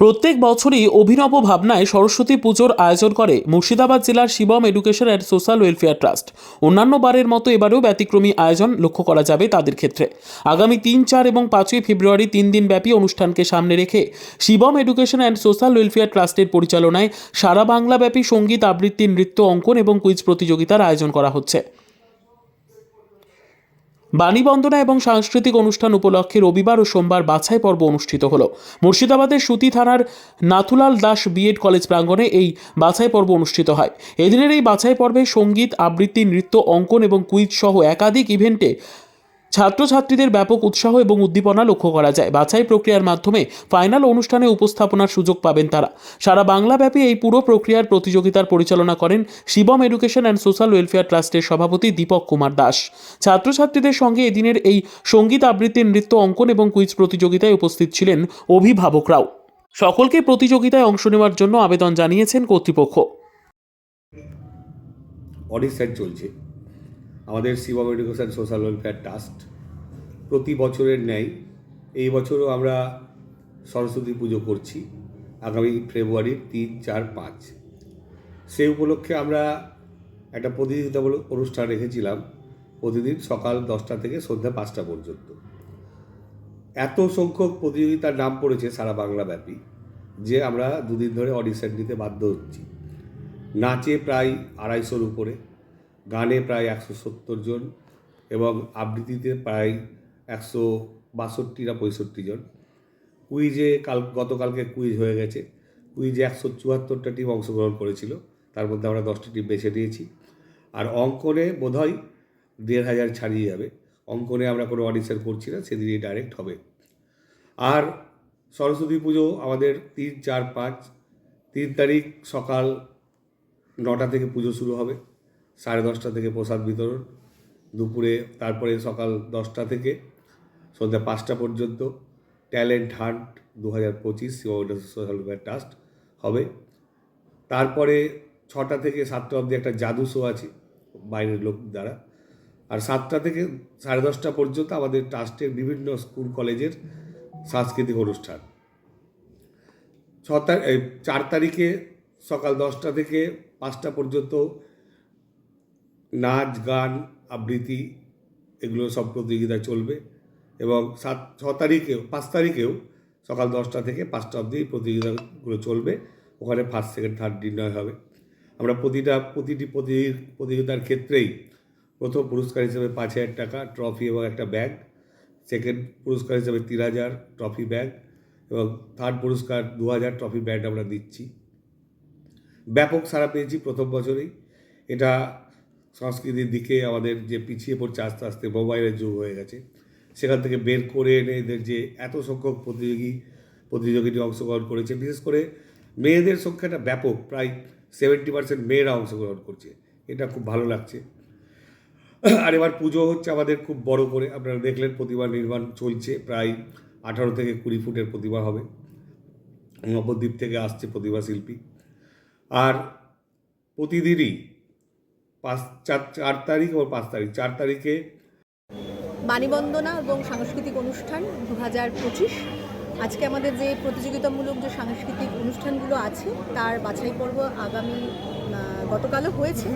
প্রত্যেক বছরই অভিনব ভাবনায় সরস্বতী পুজোর আয়োজন করে মুর্শিদাবাদ জেলার Shibam education and social welfare trust. অন্যান্য বারের মতো এবারেও ব্যতিক্রমী আয়োজন লক্ষ্য করা যাবে তাদের ক্ষেত্রে। আগামী তিন, চার এবং পাঁচই ফেব্রুয়ারি তিন দিন ব্যাপী অনুষ্ঠানকে সামনে রেখে Shibam education and social welfare ট্রাস্টের পরিচালনায় সারা বাংলাব্যাপী সংগীত আবৃত্তি নৃত্য অঙ্কন এবং কুইজ প্রতিযোগিতার আয়োজন করা হচ্ছে। বাণীবন্দনা এবং সাংস্কৃতিক অনুষ্ঠান উপলক্ষে রবিবার ও সোমবার বাছাই পর্ব অনুষ্ঠিত হলো। মুর্শিদাবাদের সুতি থানার নাথুলাল দাস বিএড কলেজ প্রাঙ্গণে এই বাছাই পর্ব অনুষ্ঠিত হয়। এদিনের এই বাছাই পর্বে সংগীত, আবৃত্তি, নৃত্য, অঙ্কন এবং কুইজ সহ একাধিক ইভেন্টে ছাত্রছাত্রীদের ব্যাপক উৎসাহ এবং উদ্দীপনা লক্ষ্য করা যায়। বাছাই প্রক্রিয়ার মাধ্যমে ফাইনাল অনুষ্ঠানে উপস্থাপনার সুযোগ পাবেন তারা। সারা বাংলাব্যাপী এই পুরো প্রক্রিয়ার প্রতিযোগিতার পরিচালনা করেন Shibam education and social welfare ট্রাস্টের সভাপতি দীপক কুমার দাস। ছাত্রছাত্রীদের সঙ্গে এদিনের এই সংগীত আবৃত্তির নৃত্য অঙ্কন এবং কুইজ প্রতিযোগিতায় উপস্থিত ছিলেন অভিভাবকরাও সকলকে প্রতিযোগিতায় অংশ নেওয়ার জন্য আবেদন জানিয়েছেন কর্তৃপক্ষ। অডিসাইড চলছে। আমাদের Shibam education social welfare trust প্রতি বছরের ন্যায় এই বছরও আমরা সরস্বতী পুজো করছি, আগামী ফেব্রুয়ারির তিন, চার, পাঁচ। সেই উপলক্ষে আমরা একটা প্রতিযোগিতামূলক অনুষ্ঠান রেখেছিলাম প্রতিদিন সকাল দশটা থেকে সন্ধ্যা পাঁচটা পর্যন্ত। এত সংখ্যক প্রতিযোগিতার নাম পড়েছে সারা বাংলাব্যাপী যে আমরা দুদিন ধরে অডিশন দিতে বাধ্য হচ্ছি। নাচে প্রায় আড়াইশোর উপরে, গানে প্রায় একশো সত্তর জন এবং আবৃত্তিতে প্রায় একশো বাষট্টি না পঁয়ষট্টি জন। কুইজে কাল, গতকালকে কুইজ হয়ে গেছে। কুইজে একশো চুয়াত্তরটা টিম অংশগ্রহণ করেছিল। তার মধ্যে আমরা দশটি টিম বেছে নিয়েছি। আর অঙ্কনে বোধহয় দেড় হাজার ছাড়িয়ে যাবে। অঙ্কনে আমরা কোনো অডিশন করছি না, সেদিনই ডাইরেক্ট হবে। আর সরস্বতী পুজো আমাদের তিন, চার, পাঁচ, তিন তারিখ সকাল নটা থেকে পুজো শুরু হবে। সাড়ে দশটা থেকে প্রসাদ বিতরণ। দুপুরে, তারপরে সকাল দশটা থেকে সন্ধ্যা পাঁচটা পর্যন্ত। ট্যালেন্ট হান্ট দু হাজার পঁচিশ সোশ্যাল ওয়েলফেয়ার ট্রাস্ট হবে। তারপরে ছটা থেকে সাতটা অবধি একটা জাদু শো আছে বাইরের লোক দ্বারা। আর সাতটা থেকে সাড়ে দশটা পর্যন্ত আমাদের ট্রাস্টের বিভিন্ন স্কুল, কলেজের সাংস্কৃতিক অনুষ্ঠান। ছ চার তারিখে সকাল দশটা থেকে পাঁচটা পর্যন্ত নাচ, গান, আবৃত্তি এগুলো সব প্রতিযোগিতা চলবে। এবং সাত, ছ তারিখেও, পাঁচ তারিখেও সকাল দশটা থেকে পাঁচটা অবধি প্রতিযোগিতাগুলো চলবে। ওখানে ফার্স্ট সেকেন্ড থার্ড নির্ণয় হবে। আমরা প্রতিটা, প্রতিটি প্রতিযোগী প্রতিযোগিতার ক্ষেত্রেই প্রথম পুরস্কার হিসেবে পাঁচ হাজার টাকা ট্রফি এবং একটা ব্যাগ সেকেন্ড পুরস্কার হিসেবে তিন হাজার ট্রফি ব্যাগ এবং থার্ড পুরস্কার দু হাজার ট্রফি ব্যাগ আমরা দিচ্ছি। ব্যাপক সাড়া পেয়েছি প্রথম বছরেই। এটা সংস্কৃতির দিকে আমাদের যে পিছিয়ে পড়ছে আস্তে আস্তে মোবাইলের যুগ হয়ে গেছে। সেখান থেকে বের করে এনে এদের যে এত সংখ্যক প্রতিযোগী, প্রতিযোগিনী অংশগ্রহণ করেছে। বিশেষ করে মেয়েদের সংখ্যাটা ব্যাপক, প্রায় সেভেন্টি পার্সেন্ট মেয়েরা অংশগ্রহণ করছে। এটা খুব ভালো লাগছে। আর এবার পুজো হচ্ছে আমাদের খুব বড় করে। আপনারা দেখলেন প্রতিমা নির্মাণ চলছে, প্রায় আঠারো থেকে কুড়ি ফুটের প্রতিমা হবে। নবদ্বীপ থেকে আসছে প্রতিমা শিল্পী। আর প্রতিদিনই পাঁচ, চার চার তারিখ এবং পাঁচ তারিখ, চার তারিখে বাণীবন্দনা এবং সাংস্কৃতিক অনুষ্ঠান দু হাজার পঁচিশ। আজকে আমাদের যে প্রতিযোগিতামূলক যে সাংস্কৃতিক অনুষ্ঠানগুলো আছে, তার বাছাই পর্ব আগামী গতকালও হয়েছে।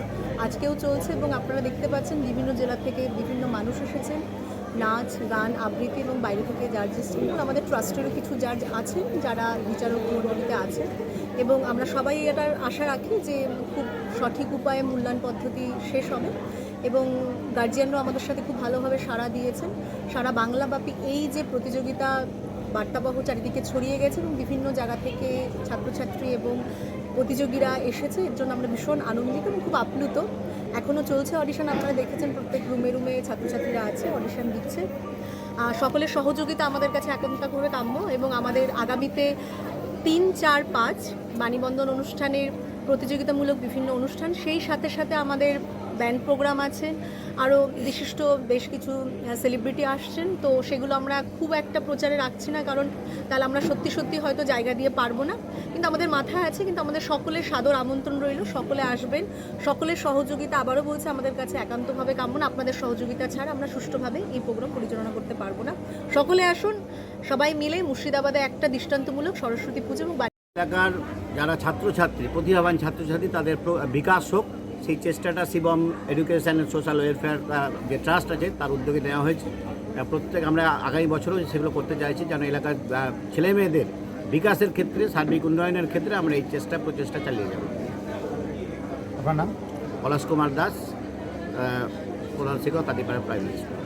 আজকেও চলছে এবং আপনারা দেখতে পাচ্ছেন বিভিন্ন জেলা থেকে বিভিন্ন মানুষ এসেছেন। নাচ, গান, আবৃত্তি এবং বাইরে থেকে জার্জেস আমাদের ট্রাস্টেরও কিছু জার্জ আছেন যারা বিচারক মণ্ডলীতে আছেন এবং আমরা সবাই এটার আশা রাখি যে খুব সঠিক উপায়ে মূল্যায়ন পদ্ধতি শেষ হবে এবং গার্জিয়ানরাও আমাদের সাথে খুব ভালোভাবে সাড়া দিয়েছেন। সারা বাংলাব্যাপী এই যে প্রতিযোগিতা বার্তাবহ চারিদিকে ছড়িয়ে গেছে এবং বিভিন্ন জায়গা থেকে ছাত্রছাত্রী এবং প্রতিযোগীরা এসেছে। এর জন্য আমরা ভীষণ আনন্দিত এবং খুব আপ্লুত। এখনও চলছে অডিশন আপনারা দেখেছেন প্রত্যেক রুমে রুমে ছাত্রছাত্রীরা আছে অডিশন দিচ্ছে। সকলের সহযোগিতা আমাদের কাছে একান্তটা করে কাম্য এবং আমাদের আগামীতে তিন, চার, পাঁচ বাণীবন্ধন অনুষ্ঠানের প্রতিযোগিতামূলক বিভিন্ন অনুষ্ঠান। সেই সাথে সাথে আমাদের ব্যান্ড প্রোগ্রাম আছে। আরও বিশিষ্ট বেশ কিছু সেলিব্রিটি আসছেন। তো সেগুলো আমরা খুব একটা প্রচারে রাখছি না কারণ তাহলে আমরা সত্যি সত্যি হয়তো জায়গা দিয়ে পারব না। কিন্তু আমাদের মাথায় আছে, কিন্তু আমাদের সকলের সাদর আমন্ত্রণ রইল, সকলে আসবেন। সকলের সহযোগিতা আবারও বলছে, আমাদের কাছে একান্তভাবে কাম্য না, আপনাদের সহযোগিতা ছাড়া আমরা সুষ্ঠুভাবে এই প্রোগ্রাম পরিচালনা করতে পারব না। সকলে আসুন, সবাই মিলে মুর্শিদাবাদে একটা দৃষ্টান্তমূলক সরস্বতী পুজো এবং এলাকার যারা ছাত্রছাত্রী প্রতিভাবান ছাত্রছাত্রী তাদের বিকাশ হোক সেই চেষ্টাটা Shibam education and social welfare যে ট্রাস্ট আছে তার উদ্যোগে নেওয়া হয়েছে। প্রত্যেক আমরা আগামী বছরও সেগুলো করতে চাইছি যেন এলাকার আহ, ছেলে মেয়েদের বিকাশের ক্ষেত্রে সার্বিক উন্নয়নের ক্ষেত্রে আমরা এই চেষ্টা প্রচেষ্টা চালিয়ে যাব। আপনার নাম? পলাশ কুমার দাস প্রধান শিক্ষক তাঁতিপাড়া প্রাইমারি স্কুল